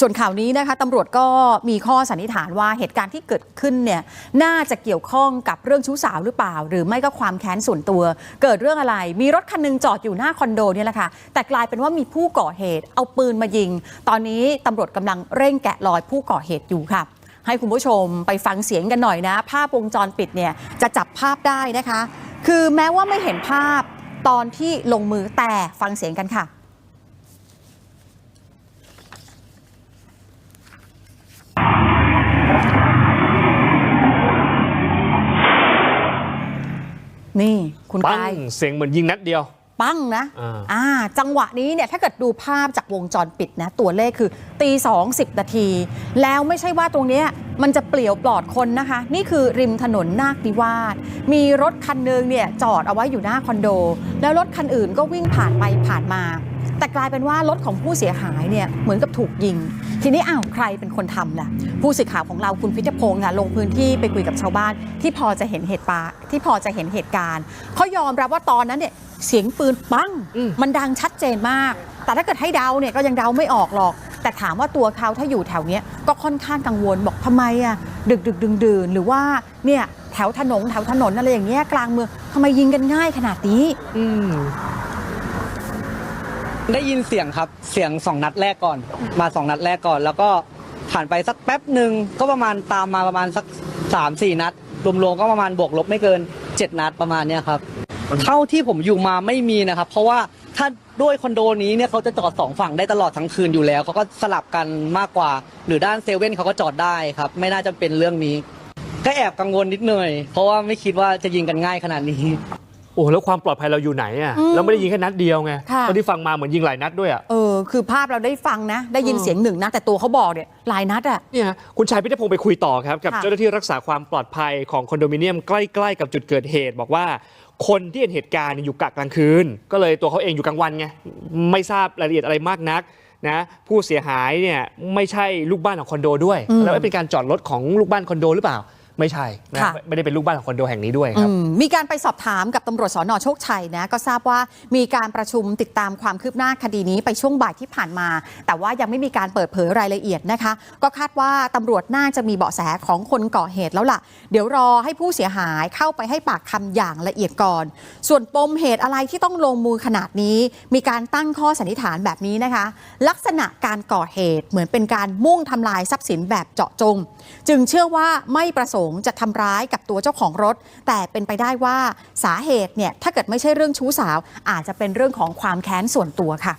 ส่วนข่าวนี้นะคะตำรวจก็มีข้อสันนิษฐานว่าเหตุการณ์ที่เกิดขึ้นเนี่ยน่าจะเกี่ยวข้องกับเรื่องชู้สาวหรือเปล่า หรือไม่ก็ความแค้นส่วนตัว เกิดเรื่องอะไร มีรถคันหนึงจอดอยู่หน้าคอนโดเนี่ยแหละค่ะแต่กลายเป็นว่ามีผู้ก่อเหตุเอาปืนมายิง ตอนนี้ตำรวจกำลังเร่งแกะรอยผู้ก่อเหตุอยู่ค่ะ ให้คุณผู้ชมไปฟังเสียงกันหน่อยนะ ภาพวงจรปิดเนี่ยจะจับภาพได้นะคะ คือแม้ว่าไม่เห็นภาพตอนที่ลงมือแต่ฟังเสียงกันค่ะ คุณปักายงเสียงเหมือนยิงนัดเดียว ปั้งนะอ่า อ่าจังหวะนี้เนี่ยถ้าเกิดดูภาพจากวงจรปิดนะ ตัวเลขคือตีสองสิบนาที แล้วไม่ใช่ว่าตรงเนี้ยมันจะเปลี่ยวปลอดคนนะคะ นี่คือริมถนนนาคนิวาสมีรถคันหนึงเนี่ยจอดเอาไว้อยู่หน้าคอนโด แล้วรถคันอื่นก็วิ่งผ่านไปผ่านมา แต่กลายเป็นว่ารถของผู้เสียหายเนี่ยเหมือนกับถูกยิง ทีนี้อ้าวใครเป็นคนทำล่ะ ผู้สื่อข่าวของเราคุณพิทพงศ์ค่ะลงพื้นที่ไปคุยกับชาวบ้าน ที่พอจะเห็นเหตุปาที่พอจะเห็นเหตุการณ์เขายอมรับว่าตอนนั้นเนี่ยเสียงปืนปังอืมมันดังชัดเจนมาก แต่ถ้าเกิดให้เดาเนี่ยก็ยังเดาไม่ออกหรอก แต่ถามว่าตัวเขาถ้าอยู่แถวเนี้ยก็ค่อนข้างกังวลบอกทำไมอะดึกดึกดื่นดื่นๆหรือว่าเนี่ยแถวถนนแถวถนนอะไรอย่างเงี้ยกลางเมืองทำไมยิงกันง่ายขนาดนี้ อืม ได้ยินเสียงครับเสียงสองนัดแรกก่อน มาสองนัดแรกก่อน แล้วก็ผ่านไปสักแป๊บหนึ่งก็ประมาณตามมาประมาณสักสามสี่นัดรวมๆก็ประมาณบวกลบไม่เกินเจ็ดนัดประมาณเนี้ยครับเท่าที่ผมอยู่มาไม่มีนะครับ เพราะว่าถ้าด้วยคอนโดนี้เนี่ยเขาจะจอดสองฝั่งได้ตลอดทั้งคืนอยู่แล้วเขาก็สลับกันมากกว่า หรือด้านเซเว่นเขาก็จอดได้ครับ ไม่น่าจะเป็นเรื่องนี้ ก็แอบกังวลนิดหน่อย เพราะว่าไม่คิดว่าจะยิงกันง่ายขนาดนี้ อ้แล้วความปลอดภัยเราอยู่ไหนอะอืมเราไม่ได้ยิงแค่นัดเดียวไงค่ะตอนที่ฟังมาเหมือนยิงหลายนัดด้วยอะเออคือภาพเราได้ฟังนะ ได้ยินเออเสียงหนึ่งนะแต่ตัวเขาบอกเนี่ยหลายนัดอะเนี่ยคุณชายพิทพงศ์ไปคุยต่อครับกับค่ะเจ้าหน้าที่รักษาความปลอดภัยของคอนโดมิเนียมใกล้ ๆ กับจุดเกิดเหตุ บอกว่าคนที่เห็นเหตุการณ์เนี่ยอยู่กะกลางคืน ก็เลยตัวเขาเองอยู่กลางวันไงไม่ทราบรายละเอียดอะไรมากนักนะผู้เสียหายเนี่ยไม่ใช่ลูกบ้านของคอนโดด้วยอืมแล้วเป็นการจอดรถของลูกบ้านคอนโดหรือเปล่า ไม่ใช่นะค่ะ ไม่ได้เป็นลูกบ้านของคอนโดแห่งนี้ด้วยครับ อืมมีการไปสอบถามกับตำรวจสอนอโชคชัยนะก็ทราบว่ามีการประชุมติดตามความคืบหน้าคดีนี้ไปช่วงบ่ายที่ผ่านมา แต่ว่ายังไม่มีการเปิดเผยรายละเอียดนะคะ ก็คาดว่าตำรวจน่าจะมีเบาะแสของคนก่อเหตุแล้วล่ะ เดี๋ยวรอให้ผู้เสียหายเข้าไปให้ปากคำอย่างละเอียดก่อน ส่วนปมเหตุอะไรที่ต้องลงมือขนาดนี้ มีการตั้งข้อสันนิษฐานแบบนี้นะคะ ลักษณะการก่อเหตุเหมือนเป็นการมุ่งทำลายทรัพย์สินแบบเจาะจง จึงเชื่อว่าไม่ประสงค์งจะทำร้ายกับตัวเจ้าของรถ แต่เป็นไปได้ว่าสาเหตุเนี่ยถ้าเกิดไม่ใช่เรื่องชู้สาว อาจจะเป็นเรื่องของความแค้นส่วนตัวค่ะ